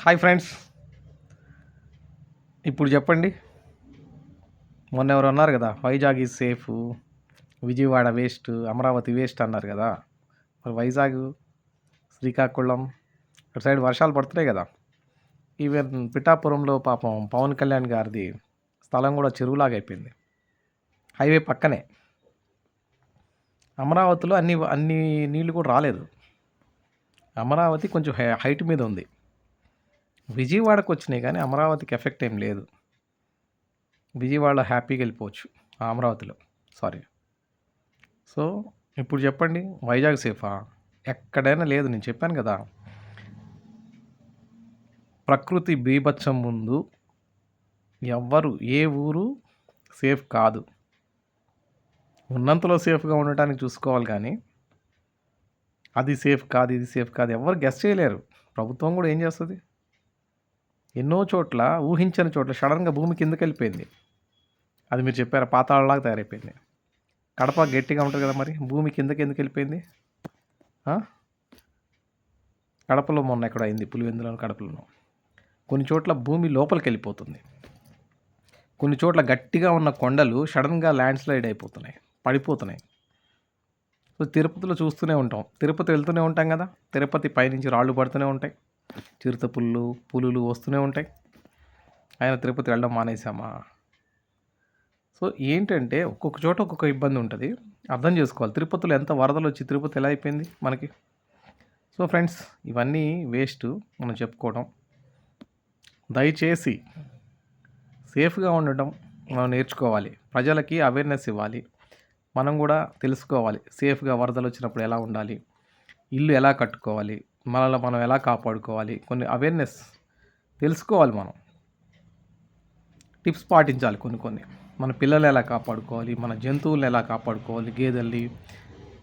Hi friends. ఇప్పుడు చెప్పండి. మొన్న ఎవరు అన్నారు కదా Vizag is safe Vijayawada waste Amaravati waste అన్నారు కదా. మరి వైజాగ్ శ్రీకాకుళం అటు సైడ్ వర్షాలు పడుతున్నాయి కదా. ఈవెన్ పిఠాపురంలో పాపం పవన్ కళ్యాణ్ గారిది స్థలం కూడా చెరువులాగా అయిపోయింది. హైవే పక్కనే. అమరావతిలో అన్ని అన్ని నీళ్ళు కూడా రాలేదు. అమరావతి కొంచెం హై- హైట్ మీద ఉంది. విజయవాడకు వచ్చినాయి కానీ అమరావతికి ఎఫెక్ట్ ఏం లేదు. విజయవాడలో హ్యాపీగా వెళ్ళిపోవచ్చు. అమరావతిలో. సారీ. సో ఇప్పుడు చెప్పండి. వైజాగ్ సేఫా? ఎక్కడైనా లేదు. నేను చెప్పాను కదా. ప్రకృతి బీభత్సం ముందు ఎవ్వరు ఏ ఊరు సేఫ్ కాదు. ఉన్నంతలో సేఫ్గా ఉండటానికి చూసుకోవాలి కానీ అది సేఫ్ కాదు ఇది సేఫ్ కాదు. ఎవరు గెస్ట్ చేయలేరు. ప్రభుత్వం కూడా ఏం చేస్తుంది? ఎన్నో చోట్ల ఊహించని చోట్ల సడన్గా భూమి కిందకి వెళ్ళిపోయింది అది మీరు చెప్పారు పాతాళలాగా తయారైపోయింది. కడప గట్టిగా ఉంటుంది కదా మరి భూమి కిందకి ఎందుకు వెళ్ళిపోయింది? కడపలో మొన్న ఎక్కడ అయింది పులివెందులో కడపలను. కొన్ని చోట్ల భూమి లోపలికి వెళ్ళిపోతుంది. కొన్ని చోట్ల గట్టిగా ఉన్న కొండలు సడన్గా ల్యాండ్ స్లైడ్ అయిపోతున్నాయి పడిపోతున్నాయి. సో తిరుపతిలో చూస్తూనే ఉంటాం. తిరుపతి వెళ్తూనే ఉంటాం కదా తిరుపతి పైనుంచి రాళ్ళు పడుతూనే ఉంటాయి. చిరుత పుల్లు పులులు వస్తూనే ఉంటాయి. ఆయన తిరుపతి వెళ్ళడం మానేసామా సో ఏంటంటే ఒక్కొక్క చోట ఒక్కొక్క ఇబ్బంది ఉంటుంది. అర్థం చేసుకోవాలి. తిరుపతిలో ఎంత వరదలు వచ్చి తిరుపతి ఎలా అయిపోయింది మనకి? సో ఫ్రెండ్స్ ఇవన్నీ వేస్ట్ మనం చెప్పుకోవడం. దయచేసి సేఫ్గా ఉండటం మనం నేర్చుకోవాలి. ప్రజలకి అవేర్నెస్ ఇవ్వాలి. మనం కూడా తెలుసుకోవాలి సేఫ్గా వరదలు వచ్చినప్పుడు ఎలా ఉండాలి? ఇల్లు ఎలా కట్టుకోవాలి? మనల్ని మనం ఎలా కాపాడుకోవాలి? కొన్ని అవేర్నెస్ తెలుసుకోవాలి మనం. టిప్స్ పాటించాలి కొన్ని కొన్ని. మన పిల్లలు ఎలా కాపాడుకోవాలి? మన జంతువులను ఎలా కాపాడుకోవాలి? గేదెల్ని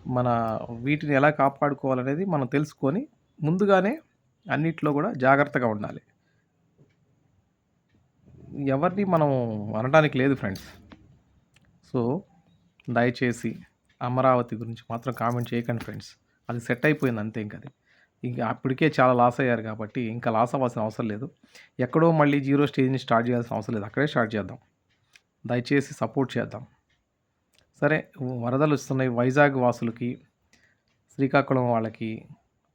మన వీటిని ఎలా కాపాడుకోవాలనేది మనం తెలుసుకొని ముందుగానే అన్నిట్లో కూడా జాగ్రత్తగా ఉండాలి. ఎవరిని మనం అనడానికి లేదు ఫ్రెండ్స్ సో దయచేసి అమరావతి గురించి మాత్రం కామెంట్ చేయకండి ఫ్రెండ్స్ అది సెట్ అయిపోయింది అంతే ఇంకా అది. ఇంకా అప్పటికే చాలా లాస్ అయ్యారు కాబట్టి ఇంకా లాస్ అవ్వాల్సిన అవసరం లేదు. ఎక్కడో మళ్ళీ జీరో స్టేజ్ని స్టార్ట్ చేయాల్సిన అవసరం లేదు. అక్కడే స్టార్ట్ చేద్దాం. దయచేసి సపోర్ట్ చేద్దాం. సరే వరదలు వస్తున్నాయి. వైజాగ్ వాసులకి శ్రీకాకుళం వాళ్ళకి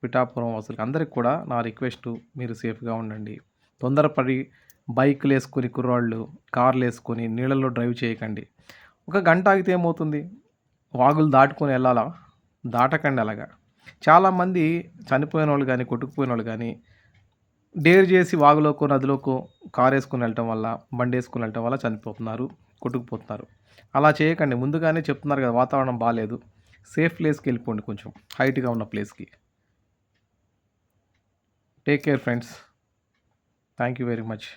పిఠాపురం వాసులకి అందరికి కూడా నా రిక్వెస్ట్ మీరు సేఫ్గా ఉండండి. తొందరపడి బైక్లు వేసుకొని కుర్రాళ్ళు కార్లు వేసుకొని నీళ్ళల్లో డ్రైవ్ చేయకండి. ఒక గంట ఆగితే ఏమవుతుంది? వాగులు దాటుకొని వెళ్ళాలా? దాటకండి అలాగా. చాలామంది చనిపోయిన వాళ్ళు కానీ కొట్టుకుపోయిన వాళ్ళు కానీ డేర్ చేసి వాగులోకో నదిలోకో కారు వేసుకుని వెళ్ళటం వల్ల బండి వేసుకుని వెళ్ళటం వల్ల చనిపోతున్నారు కొట్టుకుపోతున్నారు. అలా చేయకండి. ముందుగానే చెప్తున్నారు కదా వాతావరణం బాగాలేదు సేఫ్ ప్లేస్కి వెళ్ళిపోండి కొంచెం. హైట్గా ఉన్న ప్లేస్కి take care friends thank you very much